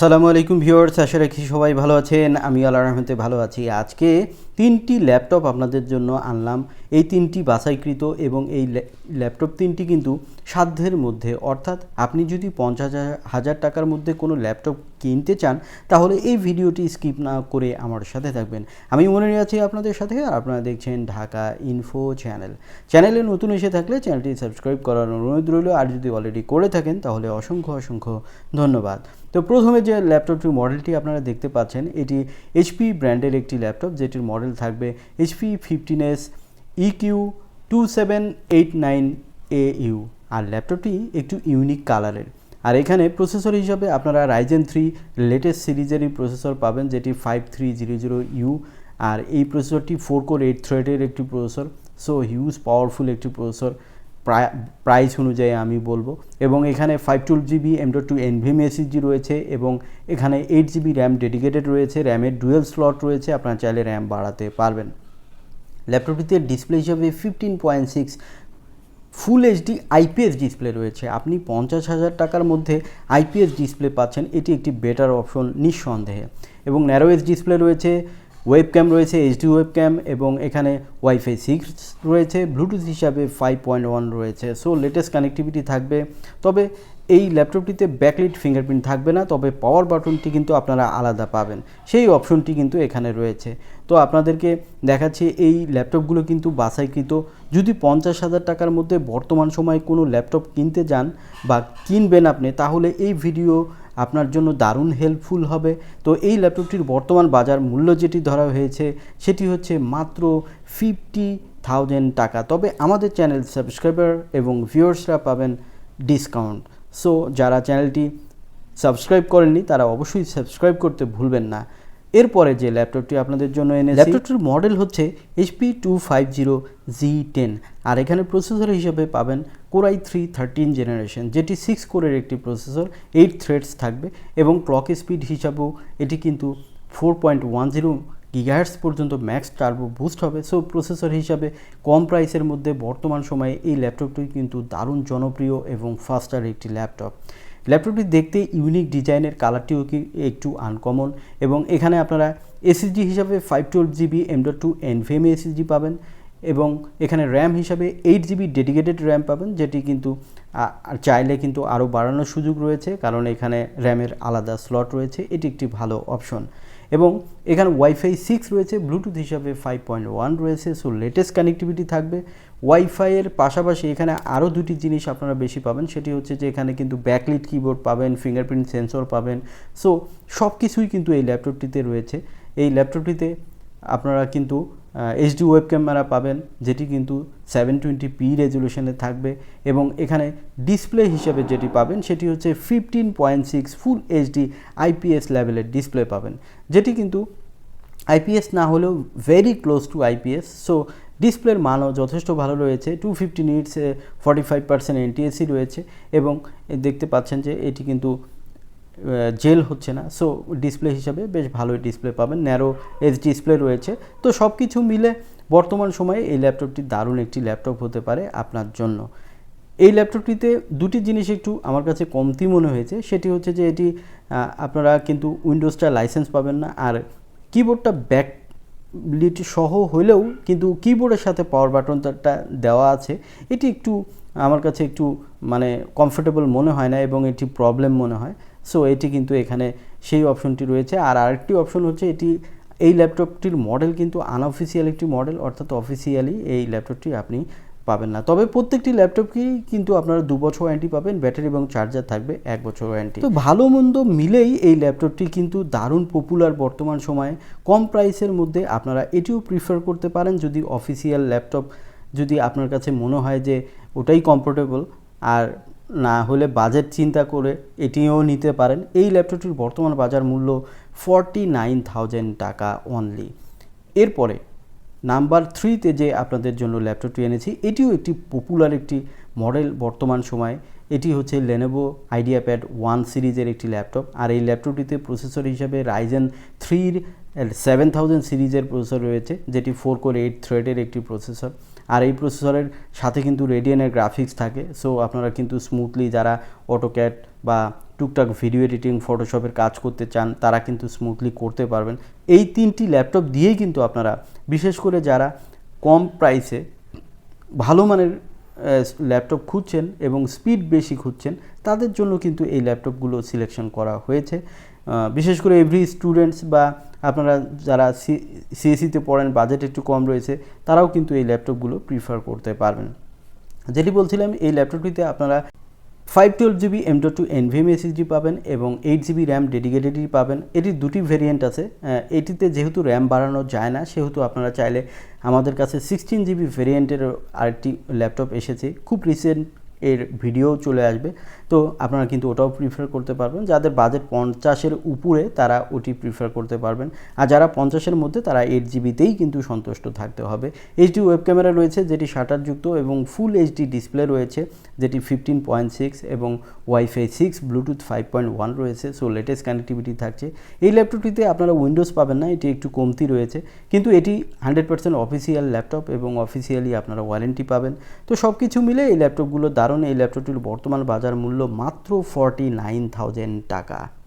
আসসালামু আলাইকুম ভিউয়ার্স আশা রাখি সবাই ভালো আছেন। আমি আল্লাহ রহমতে ভালো আছি। আজকে তিনটি ল্যাপটপ আপনাদের জন্য আনলাম। এই তিনটি বাছাইকৃত এবং এই ল্যা- ল্যাপটপ তিনটি কিন্তু সাধ্যের মধ্যে। অর্থাৎ আপনি যদি পঞ্চাশ হাজার টাকার মধ্যে কোনো ল্যাপটপ কিনতে চান, তাহলে এই ভিডিওটি স্কিপ না করে আমার সাথে থাকবেন। আমি মনে আছি আপনাদের সাথে, আর আপনারা দেখছেন ঢাকা ইনফো চ্যানেল। চ্যানেলে নতুন এসে থাকলে চ্যানেলটি সাবস্ক্রাইব করার অনুরোধ রইল। আর যদি অলরেডি করে থাকেন, তাহলে অসংখ্য অসংখ্য ধন্যবাদ। তো প্রথমে যে ল্যাপটপটির মডেলটি আপনারা দেখতে পাচ্ছেন, এটি এইচপি ব্র্যান্ডের একটি ল্যাপটপ, যেটির মডেল থাকবে HP fifteen S EQ two seven eight nine A U আর ল্যাপটপটি একটু ইউনিক কালারের আর এখানে প্রসেসর হিসাবে আপনারা রাইজেন থ্রি লেটেস্ট সিরিজেরই প্রসেসর পাবেন, যেটি five three zero zero U আর এই প্রসেসরটি ফোর কোর এইট থ্রেডের একটি প্রসেসর সো হিউজ পাওয়ারফুল একটি প্রসেসর প্রাইস অনুযায়ী আমি বলব। এবং এখানে five twelve GB M dot two NVMe SSD রয়েছে এবং এখানে এইট জিবি র্যাম ডেডিকেটেড রয়েছে। র্যামের ডুয়েল স্লট রয়েছে, আপনারা চাইলে র্যাম বাড়াতে পারবেন। ল্যাপটপটিতে ডিসপ্লে হিসাবে fifteen point six full HD IPS display রয়েছে। আপনি পঞ্চাশ হাজার টাকার মধ্যে আইপিএস ডিসপ্লে পাচ্ছেন। এটি একটি বেটার অপশন নিঃসন্দেহে। এবং ন্যারোএস ডিসপ্লে রয়েছে ওয়েব ক্যাম রয়েছে এইচডি ওয়েব ক্যাম এবং এখানে ওয়াইফাই সিক্স রয়েছে ব্লুটুথ হিসাবে ফাইভ পয়েন্ট ওয়ান রয়েছে। সো লেটেস্ট কানেক্টিভিটি থাকবে। তবে এই ল্যাপটপটিতে ব্যাকলিট ফিঙ্গারপ্রিন্ট থাকবে না, তবে পাওয়ার বাটনটি কিন্তু আপনারা আলাদা পাবেন। সেই অপশনটি কিন্তু এখানে রয়েছে। তো, আপনাদেরকে দেখাচ্ছি, এই ল্যাপটপগুলো কিন্তু বাছাইকৃত। যদি পঞ্চাশ হাজার টাকার মধ্যে বর্তমান সময়ে কোনো ল্যাপটপ কিনতে যান বা কিনবেন আপনি, তাহলে এই ভিডিও আপনার জন্য দারুণ হেল্পফুল হবে। তো এই ল্যাপটপটির বর্তমান বাজার মূল্য যেটি ধরা হয়েছে, সেটি হচ্ছে মাত্র ফিফটি থাউজেন্ড টাকা। তবে আমাদের চ্যানেল সাবস্ক্রাইবার এবং ভিউয়ার্সরা পাবেন ডিসকাউন্ট সো যারা চ্যানেলটি সাবস্ক্রাইব করেননি, তারা অবশ্যই সাবস্ক্রাইব করতে ভুলবেন না। এরপরে যে ল্যাপটপটি আপনাদের জন্য এনে ল্যাপটপটির মডেল হচ্ছে HP two five zero G ten আর এখানে প্রসেসর হিসেবে পাবেন core i three thirteen generation যেটি সিক্স কোরের একটি প্রসেসর এইট থ্রেডস থাকবে এবং ক্লক স্পিড হিসাবেও এটি কিন্তু four point one zero gigahertz পর্যন্ত ম্যাক্স টার্বো বুস্ট হবে। সো প্রসেসর হিসাবে কম প্রাইসের মধ্যে বর্তমান সময়ে এই ল্যাপটপটি কিন্তু দারুণ জনপ্রিয় এবং ফাস্টার একটি ল্যাপটপ। ল্যাপটপটি দেখতে ইউনিক ডিজাইনের কালারটিও কি একটু আনকমন এবং এখানে আপনারা এসএসডি হিসাবে five twelve GB M dot two NVMe SSD পাবেন এবং এখানে র্যাম হিসাবে এইট জিবি ডেডিকেটেড র্যাম পাবেন, যেটি কিন্তু চাইলে কিন্তু আরও বাড়ানোর সুযোগ রয়েছে, কারণ এখানে র্যামের আলাদা স্লট রয়েছে, এটি একটি ভালো অপশন এবং এখানে ওয়াইফাই সিক্স রয়েছে ব্লুটুথ হিসাবে ফাইভ পয়েন্ট ওয়ান রয়েছে সো লেটেস্ট কানেক্টিভিটি থাকবে। ওয়াইফাইয়ের পাশাপাশি এখানে আরও দুটি জিনিস আপনারা বেশি পাবেন। সেটি হচ্ছে যে এখানে কিন্তু ব্যাকলিট কিবোর্ড পাবেন ফিঙ্গারপ্রিন্ট সেন্সর পাবেন। সো সব কিছুই কিন্তু এই ল্যাপটপটিতে রয়েছে। এই ল্যাপটপটিতে আপনারা কিন্তু এইচডি ওয়েব ক্যামেরা পাবেন, যেটি কিন্তু সেভেন টোয়েন্টি পি রেজলিউশনে থাকবে। এবং এখানে ডিসপ্লে হিসেবে যেটি পাবেন, সেটি হচ্ছে fifteen point six full HD IPS লেভেলের ডিসপ্লে পাবেন। যেটি কিন্তু আইপিএস না হলেও very close to IPS so ডিসপ্লের মানও যথেষ্ট ভালো রয়েছে টু ফিফটি নিটসে ফর্টি ফাইভ পার্সেন্ট এনটিএসি রয়েছে এবং দেখতে পাচ্ছেন যে এটি কিন্তু জেল হচ্ছে না। সো ডিসপ্লে হিসাবে বেশ ভালোই ডিসপ্লে পাবেন ন্যারো এজ ডিসপ্লে রয়েছে। তো সব কিছু মিলে বর্তমান সময়ে এই ল্যাপটপটি দারুণ একটি ল্যাপটপ হতে পারে আপনার জন্য। এই ল্যাপটপটিতে দুটি জিনিস একটু আমার কাছে কমতি মনে হয়েছে, সেটি হচ্ছে যে এটি আপনারা কিন্তু উইন্ডোজটা লাইসেন্স পাবেন না, আর কিবোর্ডটা ব্যাক লিট সহ হলেও কিন্তু কিবোর্ডের সাথে পাওয়ার বাটনটা দেওয়া আছে। এটি একটু আমার কাছে একটু মানে কমফোর্টেবল মনে হয় না এবং এটি প্রবলেম মনে হয়। সো এটি কিন্তু এখানে সেই অপশনটি রয়েছে। আর আরেকটি অপশন হচ্ছে এটি, এই ল্যাপটপটির মডেল কিন্তু আনঅফিসিয়াল একটি মডেল অর্থাৎ অফিসিয়ালি এই ল্যাপটপটি আপনি পাবেন না। তবে প্রত্যেকটি ল্যাপটপকেই কিন্তু আপনারা দু বছর ওয়ারেন্টি পাবেন, ব্যাটারি এবং চার্জার থাকবে এক বছর ওয়ারেন্টি তো ভালো মন্দ মিলেই এই ল্যাপটপটি কিন্তু দারুণ পপুলার বর্তমান সময়ে। কম প্রাইসের মধ্যে আপনারা এটিও প্রিফার করতে পারেন যদি অফিসিয়াল ল্যাপটপ যদি আপনার কাছে মনে হয় যে ওটাই কমফোর্টেবল আর না হলে বাজেট চিন্তা করে এটিও নিতে পারেন। এই ল্যাপটপটির বর্তমান বাজার মূল্য ফর্টি নাইন থাউজেন্ড টাকা অনলি এরপরে নাম্বার থ্রিতে যে আপনাদের জন্য ল্যাপটপটি এনেছি, এটিও একটি পপুলার একটি মডেল বর্তমান সময়ে। এটি হচ্ছে লেনোভো আইডিয়া প্যাড ওয়ান সিরিজের একটি ল্যাপটপ। আর এই ল্যাপটপটিতে প্রসেসর হিসাবে রাইজেন থ্রির সেভেন থাউজেন্ড সিরিজের প্রসেসর রয়েছে, যেটি ফোর কোর এইট থ্রেডের একটি প্রসেসর আর এই প্রসেসরের সাথে কিন্তু রেডিয়ানের গ্রাফিক্স থাকে। সো আপনারা কিন্তু স্মুথলি যারা অটোক্যাট বা টুকটাক ভিডিও এডিটিং ফটোশপের কাজ করতে চান, তারা কিন্তু স্মুথলি করতে পারবেন। এই তিনটি ল্যাপটপ দিয়েই কিন্তু আপনারা, বিশেষ করে যারা কম প্রাইসে ভালো মানের ল্যাপটপ খুঁজছেন এবং স্পিড বেশি খুঁজছেন, তাদের জন্য কিন্তু এই ল্যাপটপগুলো সিলেকশন করা হয়েছে। বিশেষ করে এভরি স্টুডেন্টস বা আপনারা যারা সি সিএসিতে পড়েন বাজেট একটু কম রয়েছে, তারাও কিন্তু এই ল্যাপটপগুলো প্রিফার করতে পারবেন। যেটি বলছিলাম, এই ল্যাপটপটিতে আপনারা five twelve GB M dot two NVMe SSD পাবেন এবং এইট জিবি র্যাম ডেডিকেটেডই পাবেন। এটির দুটি ভেরিয়েন্ট আছে। এটিতে যেহেতু র্যাম বাড়ানো যায় না, সেহেতু আপনারা চাইলে আমাদের কাছে সিক্সটিন জিবি ভেরিয়েন্টের আরেকটি ল্যাপটপ এসেছে। খুব রিসেন্ট এর ভিডিও চলে আসবে। তো আপনারা কিন্তু ওটাও প্রিফার করতে পারবেন। যাদের বাজেট পঞ্চাশের উপরে তারা ওটি প্রিফার করতে পারবেন। আর যারা পঞ্চাশের মধ্যে তারা এইট জিবিতেই কিন্তু সন্তুষ্ট থাকতে হবে। এইচডি ওয়েব ক্যামেরা রয়েছে, যেটি শাটারযুক্ত এবং ফুল এইচডি ডিসপ্লে রয়েছে, যেটি ফিফটিন পয়েন্ট সিক্স এবং Wi-Fi six Bluetooth five point one রয়েছে সো লেটেস্ট কানেক্টিভিটি থাকছে। এই ল্যাপটপটিতে আপনারা উইন্ডোজ পাবেন না, এটি একটু কমতি রয়েছে। কিন্তু এটি হান্ড্রেড পার্সেন্ট অফিসিয়াল ল্যাপটপ এবং অফিসিয়ালি আপনারা ওয়ারেন্টি পাবেন। তো সব কিছু মিলে এই ল্যাপটপগুলো দারুণ, এই ল্যাপটপটির বর্তমান বাজার মূল্য মাত্র ফর্টি নাইন থাউজেন্ড টাকা।